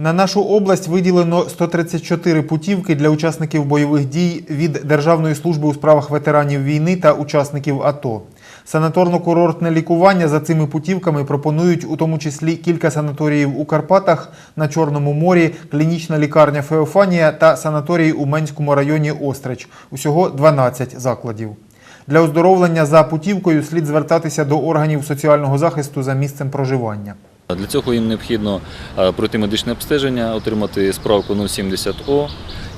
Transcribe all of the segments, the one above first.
На нашу область виділено 134 путівки для учасників бойових дій від Державної служби у справах ветеранів війни та учасників АТО. Санаторно-курортне лікування за цими путівками пропонують у тому числі кілька санаторіїв у Карпатах, на Чорному морі, клінічна лікарня Феофанія та санаторій у Менському районі Острич. Усього 12 закладів. Для оздоровлення за путівкою слід звертатися до органів соціального захисту за місцем проживання. Для цього їм необхідно е, пройти медичне обстеження, отримати справку 070О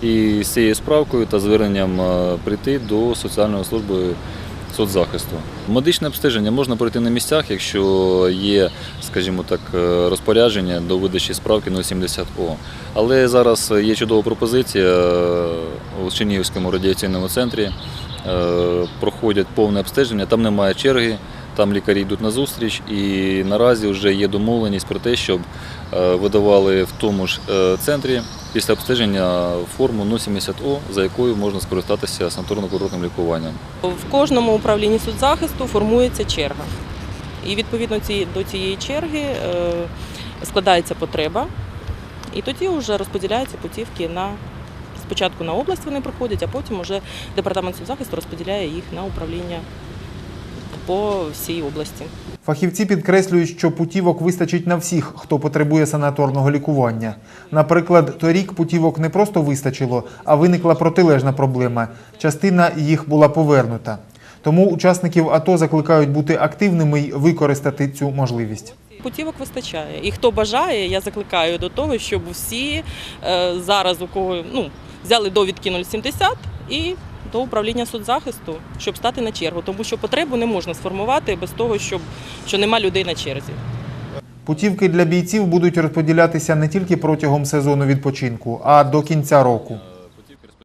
і з цією справкою та зверненням е, прийти до соціальної служби соцзахисту. Медичне обстеження можна пройти на місцях, якщо є, скажімо так, е, розпорядження до видачі справки 070О. Але зараз є чудова пропозиція у Чернігівському радіаційному центрі. Проходять повне обстеження, там немає черги. Там лікарі йдуть на зустріч, і наразі вже є домовленість про те, щоб е, видавали в тому ж е, центрі після обстеження форму 070О, за якою можна скористатися санаторно-курортним лікуванням. В кожному управлінні соцзахисту формується черга. І відповідно до цієї черги е, складається потреба, і тоді вже розподіляються путівки на спочатку на область вони проходять, а потім вже департамент соцзахисту розподіляє їх на управління по всій області. Фахівці підкреслюють, що путівок вистачить на всіх, хто потребує санаторного лікування. Наприклад, торік путівок не просто вистачило, а виникла протилежна проблема. Частина їх була повернута. Тому учасників АТО закликають бути активними й використати цю можливість. Путівок вистачає. І хто бажає, я закликаю до того, щоб всі е, зараз у кого ну, взяли довідки 070 і до управління соцзахисту, щоб стати на чергу, тому що потребу не можна сформувати без того, щоб що нема людей на черзі. Путівки для бійців будуть розподілятися не тільки протягом сезону відпочинку, а до кінця року.